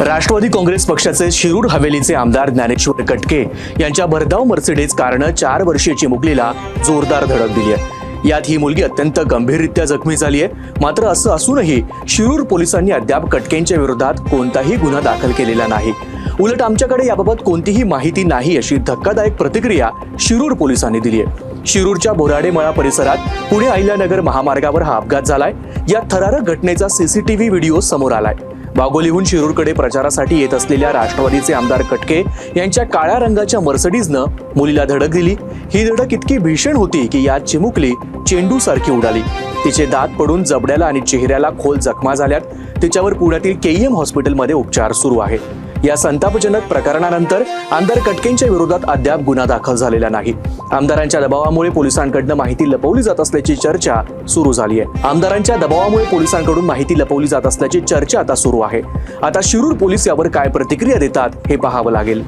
राष्ट्रवादी काँग्रेस पक्षाचे शिरूर हवेलीचे आमदार ज्ञानेश्वर कटके यांच्या भरधाव मर्सिडीज कारनं चार वर्षीय मुलीला जोरदार धडक दिली आहे. यात ही मुलगी अत्यंत गंभीररित्या जखमी झाली आहे. मात्र असं असूनही शिरूर पोलिसांनी अद्याप कटकेंच्या विरोधात कोणताही गुन्हा दाखल केलेला नाही. उलट आमच्याकडे याबाबत कोणतीही माहिती नाही अशी धक्कादायक प्रतिक्रिया शिरूर पोलिसांनी दिली आहे. शिरूरच्या बोराडेमळा परिसरात पुणे अहिल्यानगर महामार्गावर हा अपघात झालाय. या थरारक घटनेचा सीसीटीव्ही व्हिडिओ समोर आलाय. वाघोलीहून शिरूरकडे प्रचारासाठी येत असलेल्या राष्ट्रवादीचे आमदार कटके यांच्या काळ्या रंगाच्या मर्सडीजनं मुलीला धडक दिली. ही धडक इतकी भीषण होती की यात चिमुकली चेंडू सारखी उडाली. तिचे दात पडून जबड्याला आणि चेहऱ्याला खोल जखमा झाल्यात. तिच्यावर पुण्यातील केईएम हॉस्पिटलमध्ये उपचार सुरू आहेत या संतापजनक प्रकरणानंतर आमदार कटकेंच्या विरोधात अद्याप गुन्हा दाखल झालेला नाही. आमदारांच्या दबावामुळे पोलिसांकडनं माहिती लपवली जात असल्याची चर्चा सुरू झाली आहे. आमदारांच्या दबावामुळे पोलिसांकडून माहिती लपवली जात असल्याची चर्चा आता सुरू आहे. आता शिरूर पोलीस यावर काय प्रतिक्रिया देतात हे पाहावं लागेल.